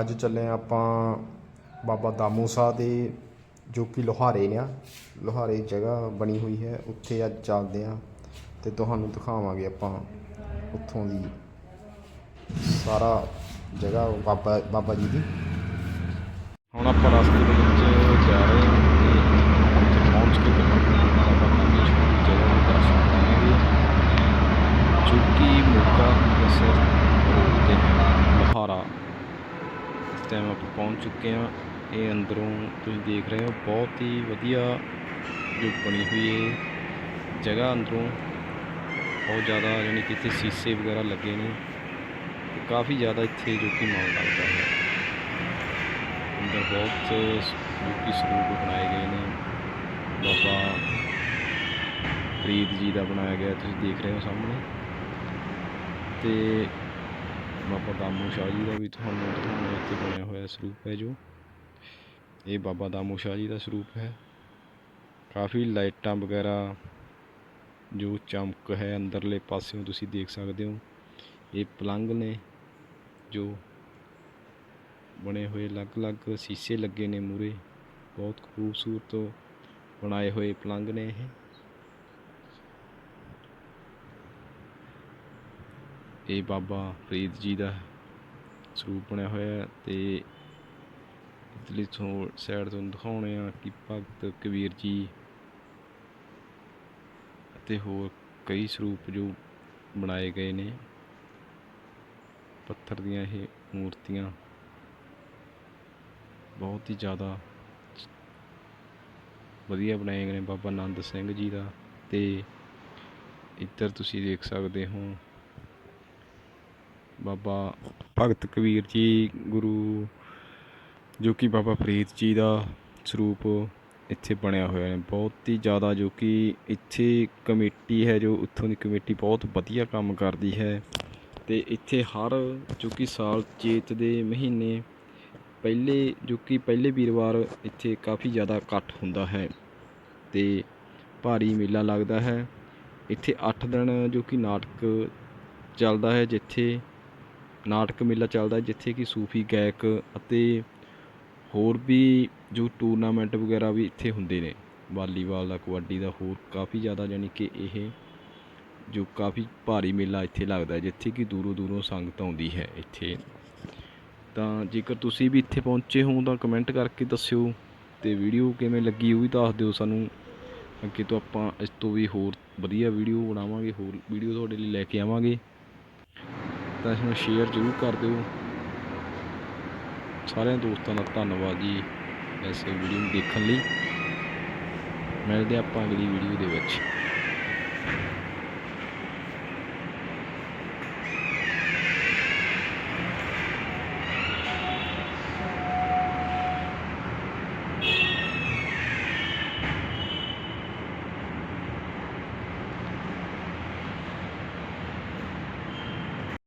ਅੱਜ ਚੱਲੇ ਹਾਂ ਆਪਾਂ ਬਾਬਾ ਦਾਮੂ ਸਾਹਿਬ ਦੇ, ਜੋ ਕਿ ਲੋਹਾਰੇ ਨੇ ਆ। ਲੋਹਾਰੇ ਜਗ੍ਹਾ ਬਣੀ ਹੋਈ ਹੈ। ਉੱਥੇ ਅੱਜ ਚੱਲਦੇ ਹਾਂ ਤੇ ਤੁਹਾਨੂੰ ਦਿਖਾਵਾਂਗੇ ਆਪਾਂ ਉੱਥੋਂ ਦੀ ਸਾਰਾ ਜਗ੍ਹਾ ਬਾਬਾ ਬਾਬਾ ਜੀ ਦੀ। ਹੁਣ ਆਪਾਂ ਰਸਤੇ ਦੇ ਵਿੱਚ ਜਾ ਰਹੇ ਹਾਂ ਤੇ ਉੱਥੇ ਪਹੁੰਚ ਕੇ ਤੁਹਾਨੂੰ ਬਾਬਾ ਜਗ੍ਹਾ ਦੇ ਦਰਸ਼ਨ ਕਰਾਂਗੇ। ਜੋ ਕਿ ਮੋਗਾ ਅੰਮ੍ਰਿਤਸਰ ਰੋਡ ਤੇ ਹੈ, ਲੋਹਾਰਾ। ਟਾਈਮ ਆਪਾਂ ਪਹੁੰਚ ਚੁੱਕੇ ਹਾਂ। ਇਹ ਅੰਦਰੋਂ ਤੁਸੀਂ ਦੇਖ ਰਹੇ ਹੋ, ਬਹੁਤ ਹੀ ਵਧੀਆ ਜੋ ਬਣੀ ਹੋਈ ਹੈ ਜਗ੍ਹਾ ਅੰਦਰੋਂ। ਬਹੁਤ ਜ਼ਿਆਦਾ ਯਾਨੀ ਕਿ ਇੱਥੇ ਸੀਸੇ ਵਗੈਰਾ ਲੱਗੇ ਨੇ ਤੇ ਕਾਫੀ ਜ਼ਿਆਦਾ ਇੱਥੇ ਜੋ ਕਿ ਮਾਹੌਲ ਲੱਗਦਾ ਹੈ। ਅੰਦਰ ਬਹੁਤ ਜੋ ਕਿ ਸਰੂਪ ਬਣਾਏ ਗਏ ਨੇ। ਬਾਬਾ ਫਰੀਦ ਜੀ ਦਾ ਬਣਾਇਆ ਗਿਆ ਤੁਸੀਂ ਦੇਖ ਰਹੇ ਹੋ ਸਾਹਮਣੇ। ਤੇ ਬਾਬਾ ਦਾਮੂ ਸ਼ਾਹ ਜੀ ਦਾ ਵੀ ਤੁਹਾਨੂੰ ਦਿਖਾਉਣਾ ਇੱਥੇ ਬਣਿਆ ਹੋਇਆ ਸਰੂਪ ਹੈ ਜੋ। ਇਹ ਬਾਬਾ ਦਾਮੂ ਸ਼ਾਹ ਜੀ ਦਾ ਸਰੂਪ ਹੈ। ਕਾਫੀ ਲਾਈਟਾਂ ਵਗੈਰਾ, ਜੋ ਚਮਕ ਹੈ ਅੰਦਰਲੇ ਪਾਸਿਓਂ ਤੁਸੀਂ ਦੇਖ ਸਕਦੇ ਹੋ। ਇਹ ਪਲੰਗ ਨੇ, ਜੋ ਬਣੇ ਹੋਏ ਅਲੱਗ-ਅਲੱਗ ਸ਼ੀਸ਼ੇ ਲੱਗੇ ਨੇ ਮੂਰੇ ਬਹੁਤ ਖੂਬਸੂਰਤ ਬਣਾਏ ਹੋਏ ਪਲੰਗ ਨੇ ਇਹ। ਇਹ ਬਾਬਾ ਫਰੀਦ ਜੀ ਦਾ ਸਰੂਪ ਬਣਿਆ ਹੋਇਆ ਹੈ ਤੇ ਇਤਲੀ ਤੋਂ ਸਾਈਡ ਤੋਂ ਦਿਖਾਉਣੇ ਆ ਕਿ ਭਗਤ ਕਬੀਰ ਜੀ ਅਤੇ ਹੋਰ ਕਈ ਸਰੂਪ ਜੋ ਬਣਾਏ ਗਏ ਨੇ। ਪੱਥਰ ਦੀਆਂ ਇਹ ਮੂਰਤੀਆਂ ਬਹੁਤ ਹੀ ਜ਼ਿਆਦਾ ਵਧੀਆ ਬਣਾਏ ਗਏ ਨੇ ਬਾਬਾ ਆਨੰਦ ਸਿੰਘ ਜੀ ਦਾ ਤੇ ਇੱਧਰ ਤੁਸੀਂ ਦੇਖ ਸਕਦੇ ਹੋ ਬਾਬਾ ਭਗਤ ਕਬੀਰ ਜੀ, ਗੁਰੂ ਜੋ ਕਿ ਬਾਬਾ ਫਰੀਦ ਜੀ ਦਾ ਸਰੂਪ ਇੱਥੇ ਬਣਿਆ ਹੋਇਆ ਹੈ। ਬਹੁਤ ਹੀ ਜ਼ਿਆਦਾ ਜੋ ਕਿ ਇੱਥੇ ਕਮੇਟੀ ਹੈ, ਜੋ ਉੱਥੋਂ ਦੀ ਕਮੇਟੀ ਬਹੁਤ ਵਧੀਆ ਕੰਮ ਕਰਦੀ ਹੈ। ਤੇ ਇੱਥੇ ਹਰ ਜੋ ਕਿ ਸਾਲ ਚੇਤ ਦੇ ਮਹੀਨੇ ਪਹਿਲੇ ਜੋ ਕਿ ਪਹਿਲੇ ਵੀਰਵਾਰ ਇੱਥੇ ਕਾਫੀ ਜ਼ਿਆਦਾ ਇਕੱਠ ਹੁੰਦਾ ਹੈ ਤੇ ਭਾਰੀ ਮੇਲਾ ਲੱਗਦਾ ਹੈ। ਇੱਥੇ 8 ਦਿਨ ਜੋ ਕਿ ਨਾਟਕ ਚੱਲਦਾ ਹੈ, ਜਿੱਥੇ ਨਾਟਕ ਮੇਲਾ ਚੱਲਦਾ ਜਿੱਥੇ ਕਿ ਸੂਫੀ ਗਾਇਕ ਅਤੇ ਹੋਰ ਵੀ ਜੋ ਟੂਰਨਾਮੈਂਟ ਵਗੈਰਾ ਵੀ ਇੱਥੇ ਹੁੰਦੇ ਨੇ। ਵਾਲੀਬਾਲ ਦਾ, ਕਬੱਡੀ ਦਾ, ਹੋਰ ਕਾਫੀ ਜ਼ਿਆਦਾ ਯਾਨੀ ਕਿ ਇਹ ਜੋ ਕਾਫੀ ਭਾਰੀ ਮੇਲਾ ਇੱਥੇ ਲੱਗਦਾ ਜਿੱਥੇ ਕਿ ਦੂਰੋਂ ਦੂਰੋਂ ਸੰਗਤ ਆਉਂਦੀ ਹੈ ਇੱਥੇ। ਤਾਂ ਜੇਕਰ ਤੁਸੀਂ ਵੀ ਇੱਥੇ ਪਹੁੰਚੇ ਹੋ ਤਾਂ ਕਮੈਂਟ ਕਰਕੇ ਦੱਸਿਓ ਤੇ ਵੀਡੀਓ ਕਿਵੇਂ ਲੱਗੀ ਉਹ ਵੀ ਦੱਸ ਦਿਓ ਸਾਨੂੰ। ਅੱਗੇ ਤੋਂ ਆਪਾਂ ਇਸ ਤੋਂ ਵੀ ਹੋਰ ਵਧੀਆ ਵੀਡੀਓ ਬਣਾਵਾਂਗੇ, ਹੋਰ ਵੀਡੀਓ ਤੁਹਾਡੇ ਲਈ ਲੈ ਕੇ ਆਵਾਂਗੇ। ਤਾਂ ਇਸ ਨੂੰ ਸ਼ੇਅਰ ਜ਼ਰੂਰ ਕਰ ਦਿਓ। ਸਾਰਿਆਂ ਦੋਸਤਾਂ ਦਾ ਧੰਨਵਾਦ ਜੀ ਇਸ ਵੀਡੀਓ ਨੂੰ ਦੇਖਣ ਲਈ। ਮਿਲਦੇ ਆਪਾਂ ਅਗਲੀ ਵੀਡੀਓ ਦੇ ਵਿੱਚ।